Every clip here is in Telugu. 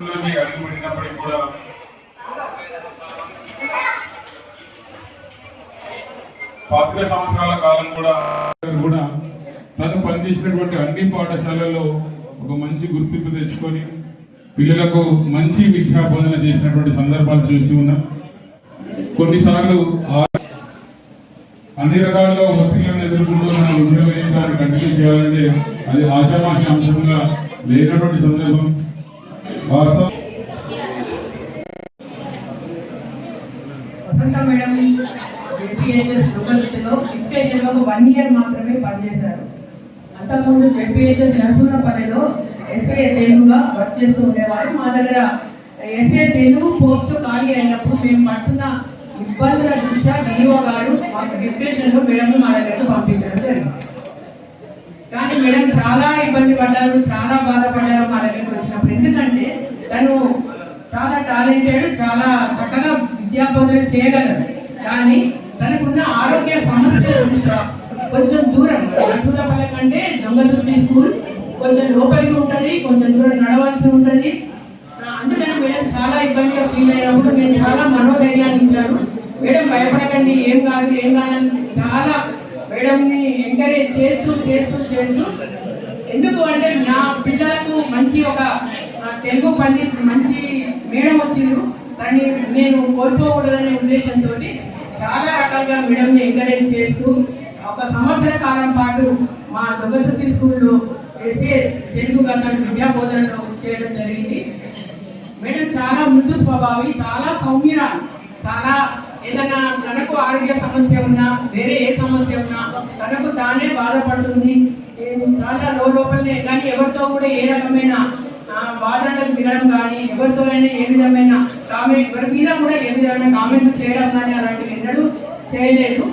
లోకి కూడా పాతిక సంవత్సరాల కాలం కూడా కూడా తను పనిచేసినటువంటి అన్ని పాఠశాలల్లో ఒక మంచి గుర్తింపు తెచ్చుకొని పిల్లలకు మంచి విద్యా బోధన చేసినటువంటి సందర్భాలు చూసి ఉన్నాం. కొన్నిసార్లు అన్ని రకాల్లో ఒత్తిళ్ళను ఎదుర్కొంటూ మన ఉద్యోగాన్ని కంటిన్యూ చేయాలంటే అది ఆశామాష అంశంగా లేనటువంటి సందర్భం. వసంత మేడం జెడ్పీహెచ్ఎస్ దుర్గతిలో డిక్టేషన్లో వన్ ఇయర్ మాత్రమే పనిచేశారు. అంతకుముందు జెడ్పీహెచ్ఎస్ నరసింహపల్లిలో ఎస్ఏ తెలుగుగా వర్క్ చేస్తూ ఉండేవారు. మా దగ్గర ఎస్ఏ తెలుగు పోస్ట్ ఖాళీ అయినప్పుడు మేము పడుతున్న ఇబ్బందుల దృష్ట్యా డిఓ గారు మాకు డిక్టేషన్లో మేడం మా దగ్గరకు పంపించడం జరిగింది. కానీ మేడం చాలా ఇబ్బంది పడ్డారు చాలా బాధపడ్డారు మా దగ్గరికి వచ్చినప్పుడు. ఎందుకంటే తను చాలా టాలెంటెడ్ చాలా చక్కగా విద్యాబోధన చేయగలరు. కానీ తనకున్న ఆరోగ్య సమస్యల కొంచెం దూరం. నటులపల్లి కంటే దొంగతుర్తి స్కూల్ కొంచెం లోపలికి ఉంటుంది కొంచెం దూరం నడవాల్సి ఉంటుంది. అందుకని మేడం చాలా ఇబ్బందిగా ఫీల్ అయినప్పుడు నేను చాలా మనోధైర్యాన్ని ఇచ్చాను. మేడం భయపడకండి ఏం కాదు ఏం కాదని చాలా మేడంని ఎంకరేజ్ చేస్తూ చేస్తూ చేస్తూ ఎందుకు అంటే నా పిల్లలకు మంచి ఒక తెలుగు పండిత్ మంచి మేడం వచ్చిండ్రు. దాన్ని నేను కోల్పోకూడదనే ఉద్దేశంతో చాలా రకాలుగా మేడంని ఎంకరేజ్ చేస్తూ ఒక సంవత్సర కాలం పాటు మా దొంగతుర్తి స్కూల్లో చేసే తెలుగు గతం విద్యా బోధనలో చేయడం జరిగింది. మేడం చాలా మృదు స్వభావి చాలా సౌమ్యరాలు చాలా ఏదైనా తనకు ఆరోగ్య సమస్య ఉన్నా వేరే ఏ సమస్య ఉన్నా తనకు తానే బాధపడుతుంది. చాలా లో లోపలనే కానీ ఎవరితో కూడా ఏ రకమైన వాదనలు వాదనలకు వినడం కానీ ఎవరితో అయినా ఏ విధమైన కామెంట్ ఎవరి మీద కూడా ఏ విధమైన కామెంట్స్ చేయడం కానీ అలాంటివి ఎన్నడూ చేయలేదు.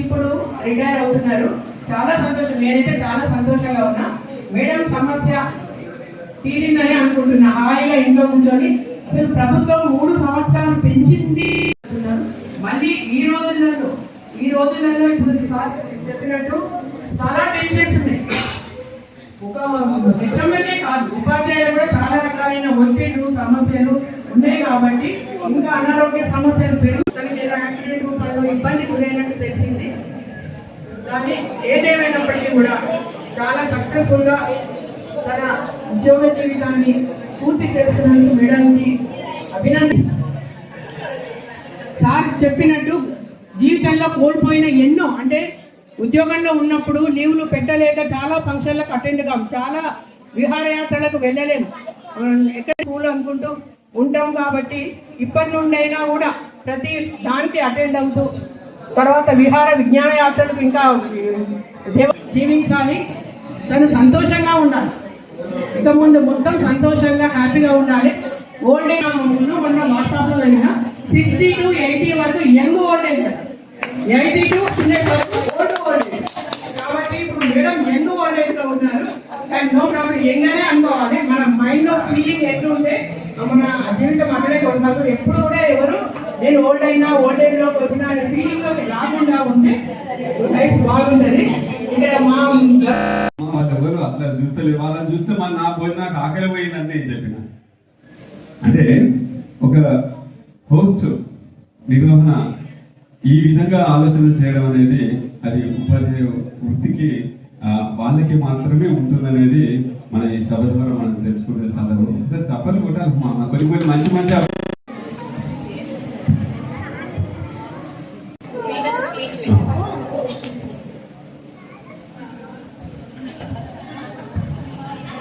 ఇప్పుడు రిటైర్ అవుతున్నారు. చాలా సంతోషం. నేనైతే చాలా సంతోషంగా ఉన్నా. మేడం సమస్య తీరిందని అనుకుంటున్నా. హాయిగా ఇంట్లో కూర్చొని అసలు ప్రభుత్వం మూడు సంవత్సరాలు పెంచింది ఈ రోజులలో ఈ రోజులలో ఇప్పుడు చెప్పినట్టు చాలా టెన్షన్స్ ఉన్నాయి. ఒక నిజమనే కాదు ఉపాధ్యాయులు కూడా చాలా రకాలైన ఒత్తిళ్ళు సమస్యలు ఉన్నాయి కాబట్టి ఇంకా అనారోగ్య సమస్యలు పెరుగుతాయి లేదా యాక్సిడెంట్ రూపంలో ఇబ్బంది గురైనట్టు తెలిసింది. కానీ ఏదేమైనప్పటికీ కూడా చాలా సక్సెస్ఫుల్గా తన ఉద్యోగ జీవితాన్ని పూర్తి చేస్తున్నందుకు మేడానికి అభినందిస్తాను చెప్పినట్టు జీవితంలో కోల్పోయిన ఎన్నో అంటే ఉద్యోగంలో ఉన్నప్పుడు లీవ్లు పెట్టలేక చాలా ఫంక్షన్లకు అటెండ్ కావు చాలా విహారయాత్రలకు వెళ్ళలేము ఎక్కడ స్కూల్ అనుకుంటూ ఉంటాం కాబట్టి ఇప్పటి నుండి అయినా కూడా ప్రతి దానికి అటెండ్ అవుతూ తర్వాత విహార విజ్ఞాన యాత్రలకు ఇంకా జీవించాలి. తను సంతోషంగా ఉండాలి. ఇక ముందు మొత్తం సంతోషంగా హ్యాపీగా ఉండాలి. ఓల్డ్ ఏజ్ ముందు మొన్న వాట్సాప్లో అయినా సిక్స్టీ టు ఎయిటీ వరకు young old age eighty to hundred వరకు ఓల్డ్ ఓల్డ్ ఏజ్ కాబట్టి ఇప్పుడు మేడం యంగ్ ఓల్డ్ ఏజ్లో ఉన్నారు. కానీ నో ప్రాబ్లం యంగానే అనుకోవాలి. మన మైండ్లో ఫీలింగ్ ఎట్లుంటే మన జీవితం అక్కడే కొనసాగు ఎప్పుడు కూడా ఎవరు నేను ఓల్డ్ అయినా ఓల్డ్ ఏజ్లోకి వచ్చిన ఫీలింగ్ రాకుండా ఉంటే లైఫ్ బాగుంటుంది. ఇక్కడ మా వాళ్ళు ఎవరు అట్లా చూస్తలేదు వాళ్ళని చూస్తే మన నా పోయి నాకు ఆకలి పోయిందని నేను చెప్పిన అంటే ఒక హోస్ట్ నిర్వహణ ఈ విధంగా ఆలోచన చేయడం అనేది అది ఉపాధ్యాయ వృత్తికి వాళ్ళకి మాత్రమే ఉంటుందనేది మన ఈ సభ ద్వారా మనం తెలుసుకునే సందర్భం. అంటే సభలు కూడా మా కొన్ని కొన్ని మంచి మంచి అభి-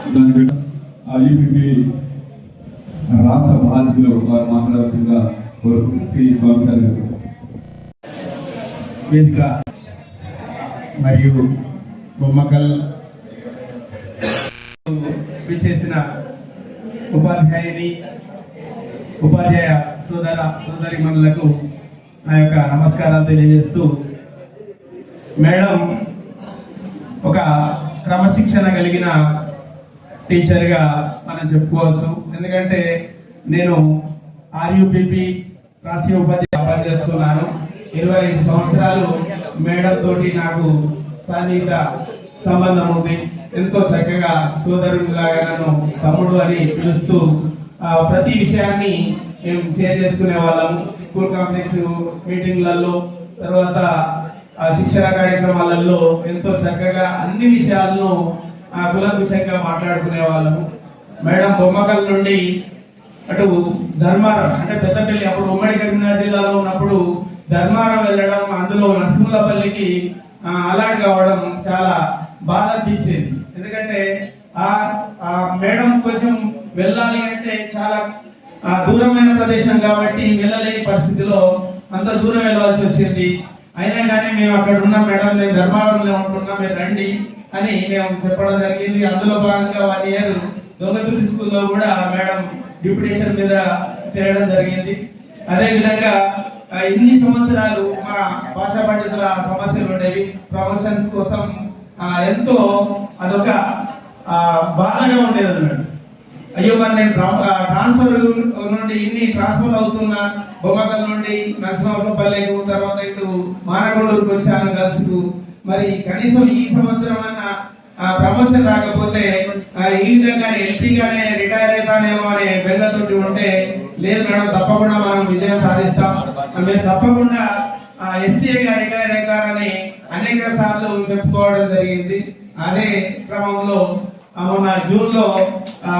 దాని మీద ఐపీపీ రాష్ట్ర బాధ్యులు వారు మాట్లాడుతుండగా కోరుకుంటూ శ్రీ స్వామి గారు వేదిక మరియు బొమ్మకల్ చేసిన ఉపాధ్యాయుని ఉపాధ్యాయ సోదర సోదరిమణులకు నా యొక్క నమస్కారాలు తెలియజేస్తూ మేడం ఒక క్రమశిక్షణ కలిగిన టీచర్గా మనం చెప్పుకోవచ్చు. ఎందుకంటే నేను ఆర్యూపీపీ రాష్ట్రీయ ఉపాధ్యాయ పనిచేస్తున్నాను. ఇరవై ఐదు సంవత్సరాలు మేడం తోటి నాకు సన్నిహిత సంబంధం ఉంది. ఎంతో చక్కగా సోదరుడిలాగా నన్ను తమ్ముడు అని పిలుస్తూ ప్రతి విషయాన్ని మేము షేర్ చేసుకునే వాళ్ళము. స్కూల్ కాంప్లెక్స్ మీటింగ్లలో తర్వాత ఆ శిక్షణ కార్యక్రమాలలో ఎంతో చక్కగా అన్ని విషయాలను ఆ, కులంకుశంగా మాట్లాడుకునే వాళ్ళము. మేడం బొమ్మకల్ నుండి అటు ధర్మారం అంటే పెద్దపల్లి అప్పుడు ఉమ్మడి కరీంనగర్ జిల్లాలో ఉన్నప్పుడు ధర్మారం వెళ్ళడం అందులో నరసింహపల్లికి ఆ, అలాట్ కావడం చాలా బాధ అనిపించేది. ఎందుకంటే ఆ మేడం కొంచెం వెళ్ళాలి అంటే చాలా దూరమైన ప్రదేశం కాబట్టి వెళ్ళలేని పరిస్థితిలో అంత దూరం వెళ్ళవలసి వచ్చింది. అయినా కానీ మేము అక్కడ ఉన్న మేడం నేను ధర్మావరంలో ఉంటున్నా మీరు రండి అని మేము చెప్పడం జరిగింది. అందులో భాగంగా వన్ ఇయర్ దొంగతుర్తి స్కూల్లో కూడా మేడం డిప్యుటేషన్ మీద చేయడం జరిగింది. అదేవిధంగా ఇన్ని సంవత్సరాలు మా భాషా పండితుల సమస్యలు ఉండేవి. ప్రమోషన్స్ కోసం ఎంతో అదొక బాధగా ఉండేది అన్నాడు అయ్యో మరి నేను ట్రాన్స్ఫర్ నుండి ఇన్ని ట్రాన్స్ఫర్ అవుతున్నా బొమ్మకల్ నుండి నరసింహపల్లెకు తర్వాత ఇటు మానకొండూరుకు వచ్చాను గర్ల్స్ మరి కనీసం ఈ సంవత్సరం అన్న ప్రమోషన్ రాకపోతే ఈ విధంగా ఎల్పీ రిటైర్ అవుతానేమో అనే బెంగతోటి ఉంటే లేదు మేడం తప్పకుండా మనం విజయం సాధిస్తాం. మేము తప్పకుండా ఎస్సీఏ గా రిటైర్ అవుతారని అనేక సార్లు చెప్పుకోవడం జరిగింది. అదే క్రమంలో మొన్న జూన్లో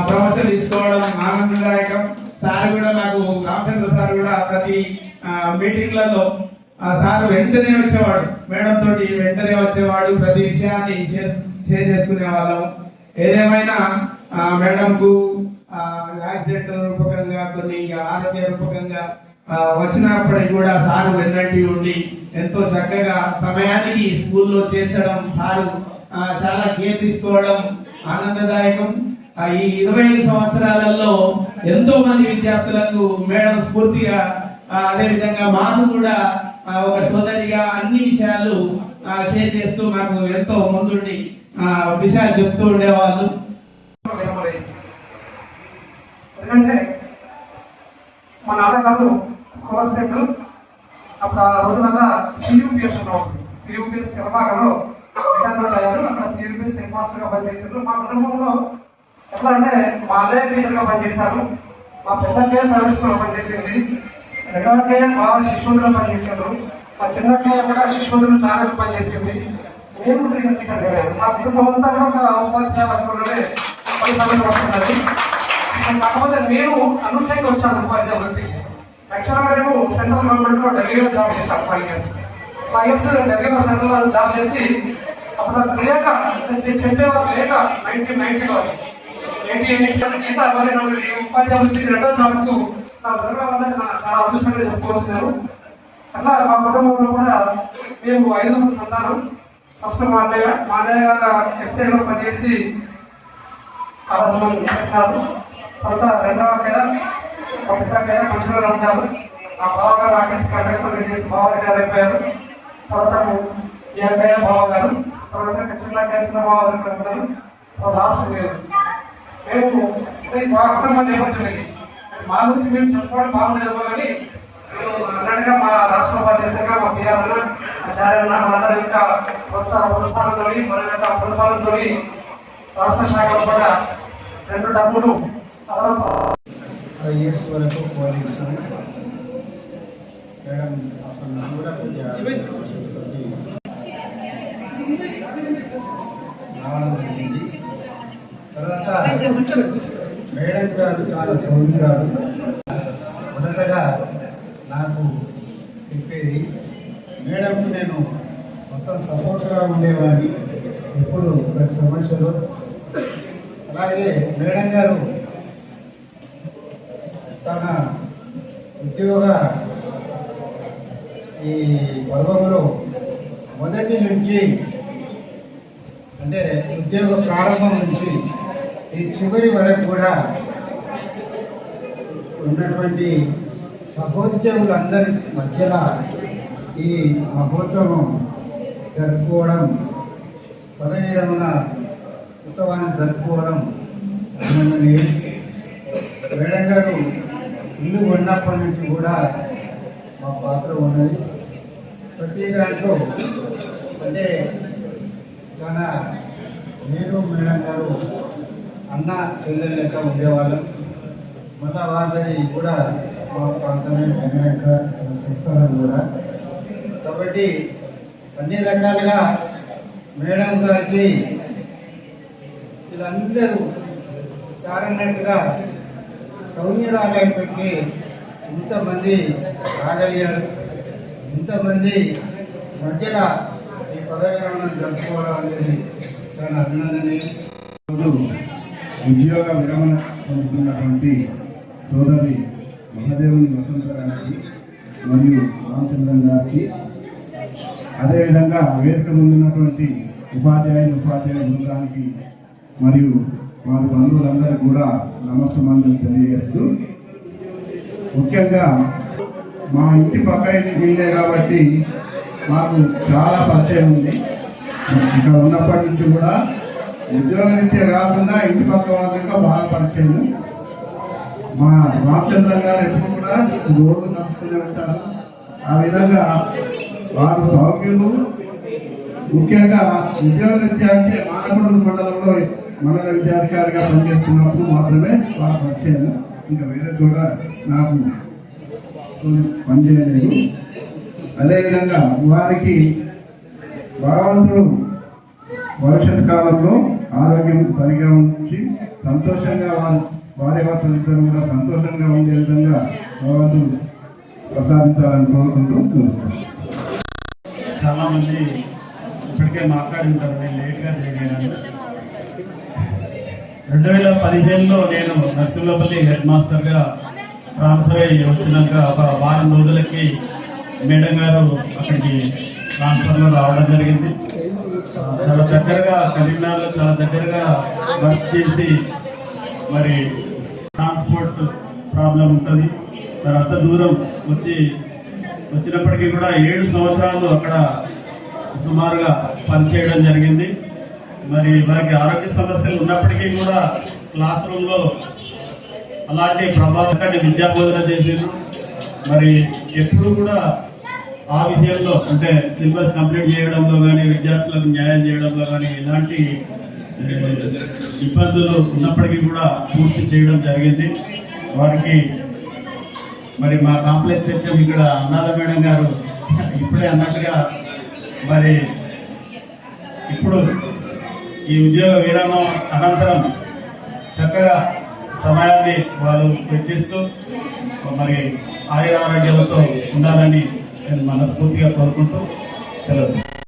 ప్రమోషన్ తీసుకోవడం ఆనందదాయకం. సార్ కూడా నాకు రామచంద్ర సార్ కూడా ప్రతి మీటింగ్లలో ఆ సార్ వెంటనే వచ్చేవాడు. మేడం తోటి వెంటనే వచ్చేవాడు. ప్రతి విషయాన్ని షేర్ చేసుకునే వాళ్ళం. ఏదేమైనా మేడంకు యాక్సిడెంట్ రూపకంగా కొన్ని ఆరోగ్య రూపకంగా వచ్చినప్పటికి కూడా సారు వెన్నట్టి ఉండి ఎంతో చక్కగా సమయానికి స్కూల్లో చేర్చడం సారు చాలా కేర్ తీసుకోవడం ఆనందదాయకం. ఈ ఇరవై ఐదు సంవత్సరాలలో ఎంతో మంది విద్యార్థులకు మేడం స్ఫూర్తిగా అదే విధంగా మాకు కూడా ఒక సోదరిగా అన్ని విషయాలు షేర్ చేస్తూ మాకు ఎంతో ముందుండి విషయాలు చెప్తూ ఉండేవాళ్ళు. ఎందుకంటే మా నాన్నగారు స్కూల్ స్టూడెంట్ అప్పుడు ఆ రోజులలో సియూపిఎస్ ఉంటుంది సియూపిఎస్ సినిమాలో రిటైర్మెంట్ అయ్యారు అక్కడ సియూపిఎస్ హెడ్ మాస్టర్గా పనిచేశారు. మా కుటుంబంలో ఎట్లా అంటే మా అన్నయ్య టీచర్గా పనిచేశారు. మా పెద్దక్కయ్య ప్రైవేట్ స్కూల్లో పనిచేసింది. రెండవక్కయ్య బాగా శిశువులో పనిచేశారు. మా చిన్నక్కయ్య కూడా శిశువులో చాలా పనిచేసింది. మేము టీచర్ మా కుటుంబం అంతా కూడా ఒక ఉపాధ్యాయ వర్గంలోనే సమయం వస్తున్నది కాకపోతే నేను అనూహ్యంగా వచ్చాను ఉపాధ్యాయ యాక్చువల్గా నేను సెంట్రల్ గవర్నమెంట్లో ఢిల్లీలో జాబ్ చేశాను ఫైవ్ ఇయర్స్ ఫైవ్ ఇయర్స్ ఢిల్లీలో సెంట్రల్లో జాబ్ చేసి అప్పుడు లేక చెప్పేవారు లేక నైన్టీన్ నైన్టీలో ఎయిటీ ఎయిట్ గీత మరి నాలుగు ఈ ఉపాధ్యాయ వృత్తికి రెండో జాబ్కు నా దొరకడం వల్ల నేను చాలా అదృష్టంగా చెప్పుకోవచ్చు నేను అట్లా మా కుటుంబంలో కూడా మేము ఐదు మంది సంతానం. ఫస్ట్ మా అన్నయ్య మా అన్నయ్య ఎఫ్సైలో పనిచేసి ఆరాధన చేస్తారు తర్వాత రెండవ పేద ఒక పెద్ద పేద మనుషులు ఉంటారు ఆ బావగారు ఆర్టీసీ కండక్టర్ చేసి బావగారు అయిపోయారు. తర్వాత వ్యవసాయ బావగారు తర్వాత చిన్న కృష్ణ బావగారు ఇక్కడ ఉన్నారు. లాస్ట్ లేదు రేపు ఇది మా కుటుంబ నేపథ్యం ఇది మా గురించి మేము చెప్పుకోవడం బాగుండేది కానీ అన్నట్టుగా మా రాష్ట్ర ఉపాధ్యక్షులుగా మా పిఆర్లు ఆచార్యులు మనందరూ ఇంకా ప్రోత్సాహ ప్రోత్సాహంతో మరియు యొక్క కుటుంబాలతో రాష్ట్ర శాఖలో కూడా రెండు డబ్బులు ఫైవ్ ఇయర్స్ వరకు పోలీసు మేడం అప్పుడు కూడా కొద్దిగా రావడం జరిగింది. తర్వాత మేడం గారు చాలా సౌందర్యాలు మొదటగా నాకు చెప్పేది మేడంకు నేను మొత్తం సపోర్ట్గా ఉండేవాడిని ఎప్పుడు ప్రతి సమస్యలో. అలాగే మేడం గారు తన ఉద్యోగ ఈ పర్వంలో మొదటి నుంచి అంటే ఉద్యోగ ప్రారంభం నుంచి ఈ చివరి వరకు కూడా ఉన్నటువంటి సహోద్యోగులందరి మధ్యలో ఈ మహోత్సవం జరుపుకోవడం పదవి రమణ ఉత్సవాన్ని జరుపుకోవడం వేడంగారు ఇల్లు ఉన్నప్పటి నుంచి కూడా మా పాత్ర ఉన్నది. ప్రతి దాంట్లో అంటే తన నేను మేడం గారు అన్న చెల్లెలు లెక్క ఉండేవాళ్ళం. మళ్ళా వాళ్ళది కూడా మా ప్రాంతమే కనుక చూస్తున్నాం కూడా. కాబట్టి అన్ని రకాలుగా మేడం గారికి వీళ్ళందరూ సారన్నట్టుగా సౌమ్యరాలైనప్పటికీ ఇంతమంది రాగలిగారు ఇంతమంది మధ్యలో ఈ పదవి విరమణ జరుపుకోవడం అనేది చాలా అభినందనీయం. ఉద్యోగ విరమణ పొందుతున్నటువంటి సోదరి మహాదేవుని వసంత గారికి మరియు రామచంద్రన్ గారికి. అదేవిధంగా వేదిక ముందున్నటువంటి ఉపాధ్యాయులు ఉపాధ్యాయ బృందానికి మరియు వారి బంధువులందరూ కూడా నమస్కారం తెలియజేస్తూ ముఖ్యంగా మా ఇంటి పక్క ఇంటి వీళ్ళే కాబట్టి మాకు చాలా పరిచయం ఉంది. ఇక్కడ ఉన్నప్పటి నుంచి కూడా ఉద్యోగరీత్యా కాకుండా ఇంటి పక్క వాళ్ళకి బాగా పరిచయం. మా రామచంద్ర గారు ఎప్పుడు కూడా రోజు నడుస్తూనే ఉంటారు. ఆ విధంగా వారు సౌఖ్యులు ముఖ్యంగా ఉద్యోగరీత్యా అంటే మానకొండ మండలంలో మండల విద్యాధికారిగా పనిచేస్తున్నప్పుడు మాత్రమే వాళ్ళ పరిచయం. ఇంకా వేరే చోట నాకు పనిచేయలేదు అదేవిధంగా వారికి భగవంతుడు భవిష్యత్ కాలంలో ఆరోగ్యం సరిగా ఉంచి సంతోషంగా వారు భార్య భర్తలు ఇద్దరు కూడా సంతోషంగా ఉండే విధంగా భగవంతుడు ప్రసాదించాలని కోరుకుంటూ చూస్తాను చాలామంది ఇప్పటికే మాట్లాడి ఉంటారు నేను లేట్గా చేయగలను రెండు వేల పదిహేనులో నేను నర్సింహపల్లి హెడ్ మాస్టర్గా ట్రాన్స్ఫర్ అయ్యి వచ్చినాక ఒక వారం రోజులకి మేడం గారు అక్కడికి ట్రాన్స్ఫర్లో రావడం జరిగింది. చాలా దగ్గరగా కరీంనగర్లో చాలా దగ్గరగా వర్క్ చేసి మరి ట్రాన్స్పోర్ట్ ప్రాబ్లం ఉంటుంది. మరి అంత దూరం వచ్చి వచ్చినప్పటికీ కూడా ఏడు సంవత్సరాలు అక్కడ సుమారుగా పనిచేయడం జరిగింది. మరి వారికి ఆరోగ్య సమస్యలు ఉన్నప్పటికీ కూడా క్లాస్ రూమ్లో అలాంటి ప్రభావకాన్ని విద్యా బోధన చేసిండ్రు మరి ఎప్పుడు కూడా ఆ విషయంలో అంటే సిలబస్ కంప్లీట్ చేయడంలో కానీ విద్యార్థులకు న్యాయం చేయడంలో కానీ ఎలాంటి ఇబ్బందులు ఉన్నప్పటికీ కూడా పూర్తి చేయడం జరిగింది. వారికి మరి మా కాంప్లెక్స్ హెచ్ఎం ఇక్కడ అన్నాల మేడం గారు ఇప్పుడే అన్నట్టుగా మరి ఇప్పుడు ఈ ఉద్యోగ విరామం అనంతరం చక్కగా సమయాన్ని వాళ్ళు వెచ్చిస్తూ మరి ఆయుర ఆరోగ్యాలతో ఉండాలని నేను మనస్ఫూర్తిగా కోరుకుంటూ సెలవు.